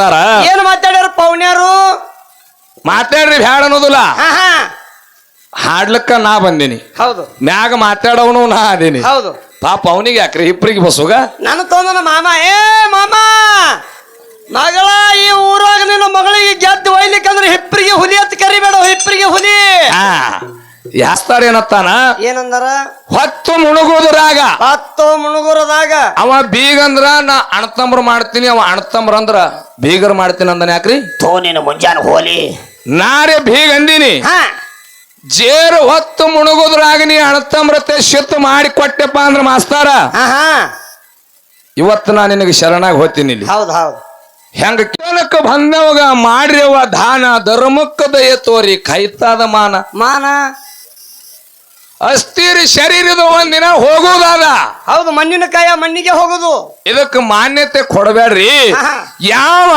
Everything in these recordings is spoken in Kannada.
ಹೇಳಕತ್ತಾರ ಏನ್ ಮಾತಾಡ್ಯಾರ ಪೌಣ್ಯಾರು ಮಾತಾಡ್ರಿ ಬ್ಯಾಡ ಅನ್ನೋದಿಲ್ಲ. ಹಾ ಹಾ ಹಾಡ್ಲಕ್ಕ ನಾ ಬಂದಿನಿ. ಹೌದು. ಮ್ಯಾಗ ಮಾತಾಡವನು ನಾ ಅದೀನಿ. ಹೌದು. ಪಾಪ ಅವನಿಗೆ ಯಾಕ್ರಿ ಇಬ್ರಿಗೆ ಬಸುಗ? ನಾನು ತೊಂದನ ಮಾಮ. ಏ ಮಾಮ! ಮಗಳ ಈ ಊರಾಗ ನಿನ್ನ ಮಗಳಿಗೆ ಗೆದ್ದು ಒಯ್ಲಿಕ್ಕಂದ್ರೆ ಹಿಪ್ಪರಿಗೆ ಹುಲಿ ಅಂತ ಕರಿಬೇಡ ಹಿಪ್ಪರಿಗೆ ಹುಲಿ. ಆ ಯಾಸ್ತಾರ ಏನತ್ತಾನ? ಏನಂದಾರ? ಹೊತ್ತು ಮುಣುಗುದ್ರಾಗ ಹತ್ತು ಮುಣುಗುರದಾಗ ಅವ ಬೀಗಂದ್ರ ನಾ ಅಣ್ತಂಬ್ರ ಮಾಡ್ತೀನಿ ಅವ ಅಣ್ತಂಬ್ರ ಅಂದ್ರ ಬೀಗರ್ ಮಾಡ್ತೀನಿ ಅಂದನ ಯಾಕ್ರಿ? ತೋ ನೀನು ಮುಂಜಾನೆ ಹೋಲಿ. ನಾರೇ ಬೀಗ ಅಂದಿನಿ. ಹಾ. ಜೇರು ಹೊತ್ತು ಮುಣುಗುದ್ರಾಗ ನೀ ಅಣ್ತಂಬ್ರತೆ ಶಿತ್ತು ಮಾಡಿ ಕೊಟ್ಟೆಪ್ಪ ಅಂದ್ರ ಮಾಸ್ತಾರ. ಹಾ ಹಾ. ಇವತ್ತು ನಾ ನಿನಗೆ ಶರಣಾಗ ಹೋತೀನಿ ಇಲ್ಲಿ. ಹೌದು ಹೌದು. ಹೆಂಗ ಕೇಳಕ್ಕ ಬಂದವಾಗ ಮಾಡ್ರಿವ ದಾನ ಧರ್ಮಕ್ಕ ದಯ ತೋರಿ ಕೈತಾದ ಮಾನ. ಮಾನ. ಅಸ್ಥಿರ ಶರೀರದ ಒಂದಿನ ಹೋಗುವುದಾದ. ಹೌದು ಮಣ್ಣಿನ ಕಾಯ ಮಣ್ಣಿಗೆ ಹೋಗುದು. ಇದಕ್ಕೆ ಮಾನ್ಯತೆ ಕೊಡಬೇಡ್ರಿ. ಯಾವ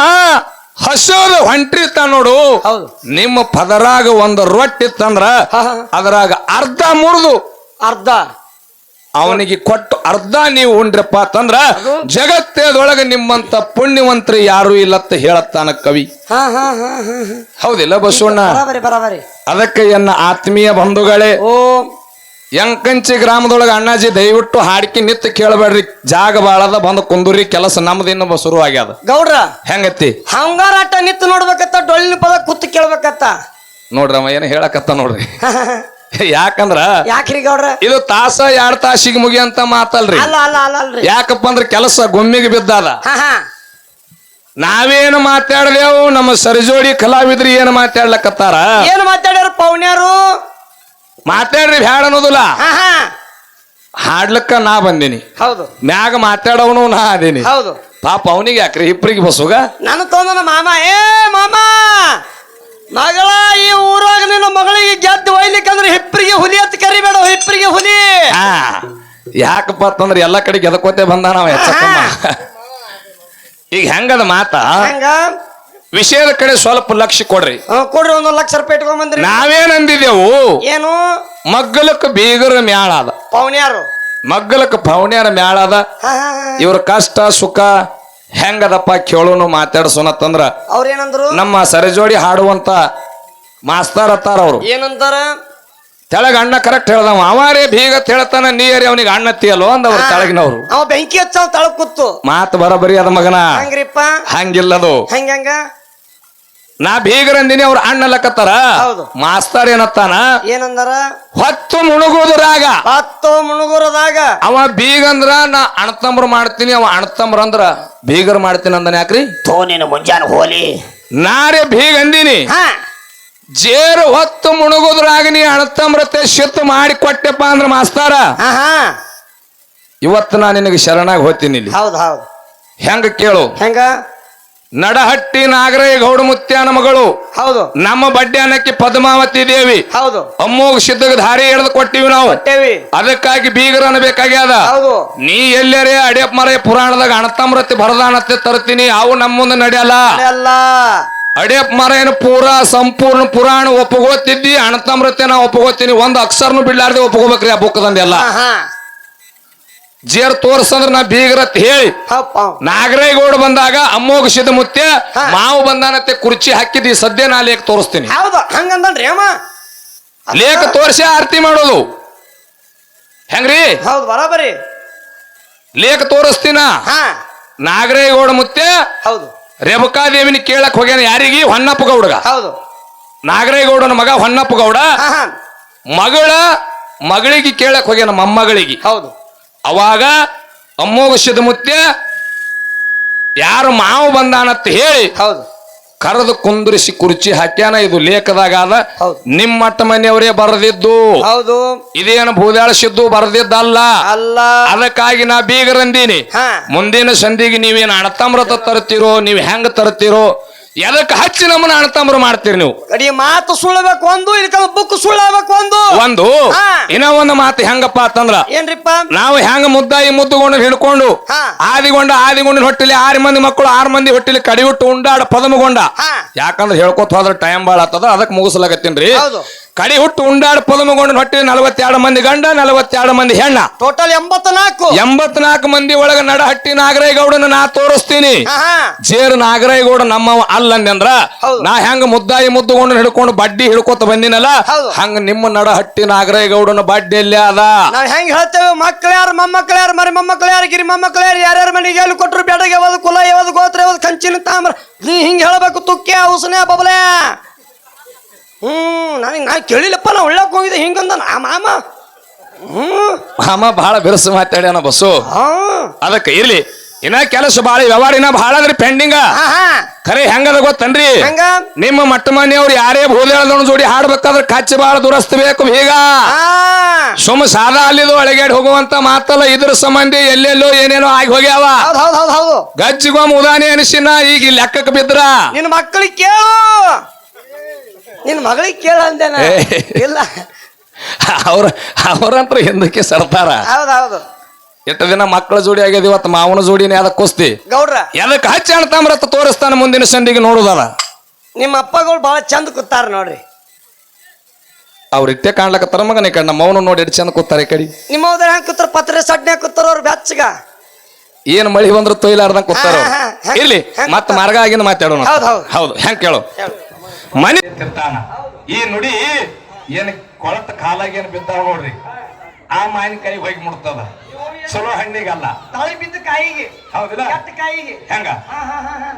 ಹಸೋದು ಹೊಂಟಿರ್ತ ನೋಡು. ಹೌದು. ನಿಮ್ಮ ಪದರಾಗ ಒಂದು ರೊಟ್ಟಿ ತಂದ್ರ ಆಹಾ. ಅದರಾಗ ಅರ್ಧ ಮುರಿದು. ಅರ್ಧ. ಅವನಿಗೆ ಕೊಟ್ಟು ಅರ್ಧ ನೀವು ಉಂಡ್ರಪ್ಪ ಅಂತಂದ್ರ ಜಗತ್ತೇದೊಳಗೆ ನಿಮ್ಮಂತ ಪುಣ್ಯವಂತರು ಯಾರು ಇಲ್ಲತ್ತ ಹೇಳತ್ತಾನ ಕವಿ. ಹೌದಿಲ್ಲ ಬಸವಣ್ಣ? ಅದಕ್ಕೆ ಎನ್ನ ಆತ್ಮೀಯ ಬಂಧುಗಳೇ ಓ. ಯಂಕಂಚಿ ಗ್ರಾಮದೊಳಗೆ ಅಣ್ಣಾಜಿ ದಯವಿಟ್ಟು ಹಾಡ್ಕಿ ನಿತ್ತು ಕೇಳಬೇಡ್ರಿ. ಜಾಗ ಬಾಳದ ಬಂದು ಕುಂದೂರಿ ಕೆಲಸ ನಮ್ದಿನ್ನ ಬ- ಶುರು ಆಗ್ಯದ. ಗೌಡ್ರ ಹೆಂಗತಿ? ಹಂಗಾರಾಟ ನಿತ್ತು ನೋಡ್ಬೇಕತ್ತ ಡೊಳ್ಳಿನ ಪದ ಕುತ್ತು ಕೇಳ್ಬೇಕತ್ತ. ನೋಡ್ರಿ ಅವ ಏನು ಹೇಳಕತ್ತ ನೋಡ್ರಿ. ಯಾಕಂದ್ರ ಯಾಕ್ರಿ ಗೌಡ್ರ? ಇದು ತಾಸ ಎರಡ್ ತಾಸಿಗೆ ಮುಗಿಯಂತ ಮಾತಲ್ರಿ. ಅಲ್ಲ ಅಲ್ಲ ಅಲ್ಲ ಅಲ್ರಿ. ಯಾಕಪ್ಪ ಅಂದ್ರೆ ಕೆಲಸ ಗೊಮ್ಮಿಗೆ ಬಿದ್ದಾದ. ಹಾ ಹಾ. ನಾವೇನು ಮಾತಾಡ್ದೇವು ನಮ್ಮ ಸರಿಜೋಡಿ ಕಲಾವಿದ್ರಿ ಏನು ಮಾತಾಡ್ಲಕತ್ತಾರ? ಏನ್ ಮಾತಾಡ್ಯಾರ ಪೌಣ್ಯಾರು ಮಾತಾಡ್ರಿ ಬ್ಯಾಡ ಅನ್ನೋದಿಲ್ಲ. ಹಾಡ್ಲಕ್ಕ ನಾ ಬಂದೀನಿ. ಹೌದು. ಮ್ಯಾಗ ಮಾತಾಡೋನು ನಾ ಅದೀನಿ. ಹೌದು. ಪಾಪ ಅವನಿಗೆ ಯಾಕ್ರಿ ಇಬ್ಬರಿಗೆ ಬಸುಗ? ನಾನು ತೊಂದನ ಮಾಮ. ಏ ಮಾಮ! ಮಗಳ ಈ ಊರಾಗ ನಿನ್ನ ಮಗಳಿಗೆ ಗೆದ್ದು ಒಯ್ಲಿಕ್ಕಂದ್ರೆ ಹಿಪ್ರಿಗೆ ಹುಲಿ ಅಂತ ಕರಿಬೇಡ ಹಿಪ್ಪರಿಗೆ ಹುಲಿ. ಯಾಕಪ್ಪ ಅಂತಂದ್ರೆ ಎಲ್ಲ ಕಡೆ ಗೆದಕೋತೆ ಬಂದ ನಾವು ಈಗ ಹೆಂಗದ ಮಾತಾ? ಹಂಗ? ವಿಷಯದ ಕಡೆ ಸ್ವಲ್ಪ ಲಕ್ಷ ಕೊಡ್ರಿ. ಕೊಡ್ರಿ ಒಂದು ಲಕ್ಷ ರೂಪಾಯಿ ಇಟ್ಕೊಂಬಂದ್ರಿ ನಾವೇನ್ ಅಂದಿದೆವು ಏನು? ಮಗ್ಗಲಕ್ಕ ಬೀಗರ ಮ್ಯಾಳ ಅದ. ಪೌಣ್ಯಾರು ಮಗ್ಗಲಕ್ಕ ಪವನ್ಯಾರ ಮ್ಯಾಳ ಅದ? ಹಾ ಹಾ ಹಾ ಇವ್ರ ಕಷ್ಟ ಸುಖ ಹೆಂಗದಪ್ಪ ಕೇಳೋನು ಮಾತಾಡ್ಸೋನತ್ತಂದ್ರ ಅವ್ರೇನಂದ್ರು? ನಮ್ಮ ಸರಿಜೋಡಿ ಹಾಡುವಂತ ಮಾಸ್ತರ್ ಅತ್ತಾರ ಅವ್ರು. ಏನಂತಾರ? ತೆಳಗ ಅಣ್ಣ ಕರೆಕ್ಟ್ ಹೇಳ್ದವ. ಅವಾರೇ ಬೀಗ ಹೇಳ್ತಾನ ನೀರಿ ಅವನಿಗೆ ಅಣ್ಣತ್ತಿಯಲ್ಲೋ ಅಂದವ್ರು ತೆಳಗಿನವ್ರು. ಅವ ಬೆಂಕಿ ಹಚ್ಚ ತಳ ಕೂತು. ಮಾತು ಬರಬರಿ ಅದ ಮಗನ. ಹಂಗ್ರಿಪ್ಪ? ಹಂಗಿಲ್ಲದು. ಹೆಂಗ ಹಂಗ? ನಾ ಬೀಗರಂದಿನಿ ಅವ್ರ ಅಣ್ಣಲಕತ್ತಾರ ಹೌದು. ಮಾಸ್ತರ್ ಏನತ್ತಾನ? ಏನಂದಾರ? ಹೊತ್ತು ಮುಣುಗುದ್ರಾಗ. ಹತ್ತು ಮುಣುಗುರದಾಗ. ಅವ ಬೀಗಂದ್ರ ನಾ ಅಣ್ತಂಬ್ರ ಮಾಡ್ತೀನಿ ಅವ ಅಣ್ತಂಬ್ರ ಅಂದ್ರ ಬೀಗರ್ ಮಾಡ್ತೀನಿ ಅಂದನ ಯಾಕ್ರಿ? ತೋನಿನ ನೀನು ಮುಂಜಾನೆ ಹೋಲಿ. ನಾರೇ ಬೀಗ ಅಂದಿನಿ ಹಾ. ಜೇರು ಹೊತ್ತು ಮುಣುಗುದ್ರಾಗ ನೀ ಅಣ್ತಂಬ್ರತೆ ಶಿತ್ತು ಮಾಡಿ ಕೊಟ್ಟೆಪ್ಪ ಅಂದ್ರ ಮಾಸ್ತಾರ. ಹಾ. ಇವತ್ತು ನಾ ನಿನಗೆ ಶರಣಾಗಿ ಹೋಗ್ತೀನಿ ಇಲ್ಲಿ. ಹೌದು ಹೌದು. ಹೆಂಗ ಕೇಳು? ಹೆಂಗ? ನಡಹಟ್ಟಿ ನಾಗರೇ ಗೌಡ ಮುತ್ಯಾನ ಮಗಳು. ಹೌದು. ನಮ್ಮ ಬಡ್ಡ್ಯಾನಕ್ಕೆ ಪದ್ಮಾವತಿ ದೇವಿ. ಹೌದು. ಅಮ್ಮೋಗ ಸಿದ್ಧಗ ಧಾರಿ ಎಳೆದು ಕೊಟ್ಟಿವಿ ನಾವು. ಅದಕ್ಕಾಗಿ ಬೀಗರ ಅನ್ಬೇಕಾಗ್ಯದ ನೀ ಎಲ್ಲರೇ ಅಡಿಯಪ್ಪ ಮರ ಪುರಾಣದಾಗ ಅಣತಮ್ರತೆ ಬರದಾನತ್ತೆ ತರ್ತೀನಿ. ಅವು ನಮ್ಮ ಮುಂದೆ ನಡೆಯಲ್ಲ. ಅಡಿಯಪ್ಪ ಮರ ಏನು ಪೂರಾ ಸಂಪೂರ್ಣ ಪುರಾಣ ಒಪ್ಪಗೋತಿದ್ದಿ ಅಣತಮ್ರತೆ ನಾ ಒಪ್ಪಗೋತೀನಿ ಒಂದು ಅಕ್ಷರನು ಬಿಡ್ಲಾರ್ದೆ ಒಪ್ಪಗೋಬೇಕ್ರಿ ಆ ಬುಕ್ಕದಂದೆಲ್ಲ. ಜೇರ್ ತೋರ್ಸಂದ್ರ ನಾ ಬೀಗರತ್ ಹೇಳಿ. ನಾಗರೇಗೌಡ ಬಂದಾಗ ಅಮ್ಮೋಗ ಮುತ್ಯ ಮಾವು ಬಂದಾನತ್ತೆ ಕುರ್ಚಿ ಹಾಕಿದ್ದಿ ಸದ್ಯ ನಾ ಲೇಖ ತೋರಿಸ್ತೀನಿ. ಅಮ್ಮ. ಲೇಖ ತೋರಿಸಿ ಆರತಿ ಮಾಡೋದು. ಹೆಂಗ್ರಿ? ಹೌದು ಬರಾಬರಿ. ಲೇಖ ತೋರಿಸ್ತೀನ? ಹಾ. ನಾಗರೇಗೌಡ ಮುತ್ತೆ ಹೌದು. ರೇವಕಾದೇವಿನ ಕೇಳಕ್ ಹೋಗ್ಯಾನ ಯಾರಿಗಿ? ಹೊನ್ನಪ್ಪ ಗೌಡಗ ಹೌದು. ನಾಗರೇಗೌಡನ ಮಗ ಹೊನ್ನಪ್ಪ ಗೌಡ ಮಗಳ ಮಗಳಿಗೆ ಕೇಳಕ್ ಹೋಗ್ಯಾನ ಮೊಮ್ಮಗಳಿಗೆ. ಹೌದು. ಅವಾಗ ಅಮ್ಮೋಗ ಮುತ್ತೆ ಯಾರು ಮಾವು ಬಂದಾನಂತ ಹೇಳಿ ಹೌದು. ಕರೆದು ಕುಂದ್ರಿಸಿ ಕುರ್ಚಿ ಹಾಕ್ಯಾನ. ಇದು ಲೇಖದಾಗ ಅದ ಹೌದು. ನಿಮ್ಮ ಮಟ್ಟ ಮನೆಯವರೇ ಬರೆದಿದ್ದು. ಹೌದು. ಇದೇನು ಭೂದಾಳಿಸಿದ್ದು ಬರೆದಿದ್ದಲ್ಲ? ಅಲ್ಲ. ಅದಕ್ಕಾಗಿ ನಾ ಬೀಗರಂದೀನಿ. ಮುಂದಿನ ಸಂಧಿಗೆ ನೀವೇನು ಅಣತಾಮ್ರತ ತರ್ತಿರೋ ನೀವು ಹೆಂಗ್ ತರ್ತೀರೋ ಎದಕ್ಕೆ ಹಚ್ಚಿ ನಮ್ಮನ್ನ ಅಣತಂಬ್ರು ಮಾಡ್ತೀರಿ ನೀವು? ಕಡಿ ಮಾತು ಸುಳ್ಳಬೇಕು ಒಂದು ಇದಕ್ಕ ಬುಕ್ ಸುಳ್ಳಬೇಕು ಒಂದು. ಒಂದು? ಹಾ. ಇನ್ನ ಒಂದು ಮಾತು ಹೆಂಗಪ್ಪ ಅಂತಂದ್ರ ಏನ್ರಿಪ್ಪ? ನಾವು ಹೆಂಗ ಮುದ್ದಾಯಿ ಮುದ್ದುಗೊಂಡು ಹಿಡ್ಕೊಂಡು ಹಾ. ಆದಿಗೊಂಡ ಆದಿಗೊಂಡಿನ ಹೊಟ್ಟಿಲಿ ಆರು ಮಂದಿ ಮಕ್ಕಳು ಆರು ಮಂದಿ ಹೊಟ್ಟಿಲಿ ಕಡಿಬಿಟ್ಟು ಉಂಡಾಡ ಪದಮಗೊಂಡ. ಹಾ. ಯಾಕಂದ್ರೆ ಹೇಳ್ಕೊತ ಹೋದ್ರ ಟೈಮ್ ಬಾಳ ಆತದ ಅದಕ್ಕೆ ಮುಗಿಸ್ಲಾಗತ್ತೀನ್ರಿ ಹೌದು. ಕಡಿ ಹುಟ್ಟು ಉಂಡಾಡ ಪದಮಗೊಂಡು ಹೊಟ್ಟಿ ನಲವತ್ತೆರಡು ಮಂದಿ ಗಂಡ ನಲವತ್ತೆರಡು ಮಂದಿ ಹೆಣ್ಣ. ಟೋಟಲ್ ಎಂಬತ್ನಾಲ್ಕು. ಎಂಬತ್ನಾಲ್ಕು ಮಂದಿ ಒಳಗ ನಡಹಟ್ಟಿ ನಾಗರೇಗೌಡನ ನಾ ತೋರಿಸ್ತೀನಿ. ಜೇರ್ ನಾಗರೇಗೌಡ ನಮ್ಮವ ಅಲ್ಲಂದ್ರ. ನಾ ಹೆಂಗ ಮುದ್ದಾಯಿ ಮುದ್ದುಗೊಂಡು ಹಿಡ್ಕೊಂಡು ಬಡ್ಡಿ ಹಿಡ್ಕೊತ ಬಂದಿನಲ್ಲ. ಹಂಗ ನಿಮ್ಮ ನಡಹಟ್ಟಿ ನಾಗರೇಗೌಡನ ಬಡ್ಡಿ ಎಲ್ಲಿ ಅದ? ನಾವ್ ಹೆಂಗ್ ಹೇಳ್ತೇವೆ ಮಕ್ಳು ಯಾರು ಮೊಮ್ಮಕ್ಕಳ ಯಾರು ಮರಿ ಮೊಮ್ಮಕ್ಕಳ ಯಾರು ಗಿರಿ ಮೊಮ್ಮಕ್ಕಳ ಯಾರು ಯಾರ್ಯಾರ ಮನೆಗೆ ಎಲ್ಲಿ ಕೊಟ್ರು ಬೆಡಗೆ ಯಾವ್ದು ಕುಲ ಯಾವ್ದು ಗೋತ್ರ ಯಾವ್ದು ಕಂಚಿನ ತಾಮ್ರ. ನೀ ಹಿಂಗ್ ಹೇಳ್ಬೇಕು ತುಕ್ಕೆ ಉಸನೆ ಬಬಲೆ. ಹ್ಮ್ ನನಗೆ ನಾ ಕೇಳಿಲ್ಲಪ್ಪ ನಾ ಉಳ್ಳಕ್ಕೆ ಹೋಗಿದ್ದೆ ಹಿಂಗಂದ ನಾ ಮಾಮ. ಹ್ಞೂ ಮಾಮ ಬಹಳ ಬಿರುಸು ಮಾತಾಡ್ಯಾನ ಬಸ್ಸು ಹಾ. ಅದಕ್ಕೆ ಇರ್ಲಿ ಇನ್ನ ಕೆಲಸ ಬಾಳ ವ್ಯವಹಾರ ಇನ್ನ ಬಹಳ ಅದ್ರಿ ಪೆಂಡಿಂಗ್ ಖರೆ ಹೆಂಗದ ಗೊತ್ತನ್ರಿ? ಹೆಂಗ? ನಿಮ್ಮ ಮಟ್ಟ ಮನೆಯವ್ರು ಯಾರೇ ಭೂದೇಳದವನ ಜೋಡಿ ಹಾಡ್ಬೇಕಾದ್ರೆ ಕಚ್ಚಿ ಬಾಳ ದುರಸ್ತ ಬೇಕು ಈಗ. ಸುಮ್ಮ ಸಾದಾ ಅಲ್ಲಿದು ಒಳಗೇಡ್ ಹೋಗುವಂತ ಮಾತಲ್ಲ ಇದ್ರ ಸಂಬಂಧಿ ಎಲ್ಲೆಲ್ಲೋ ಏನೇನೋ ಆಗಿ ಹೋಗ್ಯಾವ. ಹೌದ್ ಹೌದ್ ಹೌದು ಹೌದು. ಗಜ್ಜಿಗೊಮ್ಮ ಉದಾನಿ ಅನಿಸಿನ ಈಗ ಈ ಲೆಕ್ಕಕ್ಕೆ ಬಿದ್ರ? ನಿನ್ನ ಮಕ್ಕಳಿಗೆ ಕೇಳು. ನಿನ್ನ ಮಗಳಿಗೆ ಕೇಳು ಅಂದೇನ ಇಲ್ಲ. ಅವ್ರ ಅವ್ರಂತ್ರ ಹಿಂದಕ್ಕೆ ಸರ್ತಾರ ಹೌದೌದು. ಹೌದು ಎಷ್ಟು ದಿನ ಮಕ್ಕಳ ಜೋಡಿ ಆಗ್ಯದ ಇವತ್ತು ಮಾವನ ಜೋಡಿನೇ ಅದಕ್ಕೆ ಕುಸ್ತಿ? ಗೌಡ್ರ. ಎದಕ್ಕೆ ಹಚ್ಚಿ ಅಣ್ತಾಮ್ರತ್ತ ತೋರಿಸ್ತಾನೆ ಮುಂದಿನ ಸಂದಿಗೆ ನೋಡುದಲ್ಲ. ನಿಮ್ಮ ಅಪ್ಪಗಳು ಬಹಳ ಚಂದ ಕೂತಾರ ನೋಡ್ರಿ. ಅವ್ರ ಇಟ್ಟೆ ಕಾಣ್ಲಕತ್ತಾರ ಮಗನ ಈ ಕಡೆ ನಮ್ಮ ಮೌನ ನೋಡಿ ಎಷ್ಟು ಚಂದ ಕೂತಾರ ಕಡಿ ಕಡೆ. ನಿಮ್ಮ ಹೋದ್ರೆ ಹೆಂಗ್ ಕೂತಾರ? ಪತ್ರೆ ಸಡ್ನೆ ಕೂತಾರ ಅವ್ರು ಬೆಚ್ಚಗ. ಏನ್ ಮಳಿ ಬಂದ್ರೆ ತೊಯ್ಲಾರ್ದಂಗ ಕೂತಾರ. ಇರ್ಲಿ ಮತ್ತೆ ಮಾರ್ಗ ಆಗಿನ ಮಾತಾಡೋಣ. ಹೌದ್ ಹೌದ್. ಹೌದು ಹೆಂಗ್ ಕೇಳು. ಮನೆ ತಿರ್ತಾನ ಈ ನುಡಿ ಏನ್ ಕೊಳತ ಕಾಲಾಗ ಏನ್ ಬಿದ್ದಾವ ನೋಡ್ರಿ. ಆ ಮಾವಿನಕಾಯಿ ಹೋಗಿ ಮುಡ್ತದ ಚಲೋ ಹಣ್ಣಿಗಲ್ಲ. ತಾಳಿ ಬಿದ್ದ ಕಾಯಿಗೆ. ಹೌದಿಲ್ಲ? ಕಾಯಿಗೆ. ಹೆಂಗ? ಹಾ ಹಾ ಹಾ ಹಾ.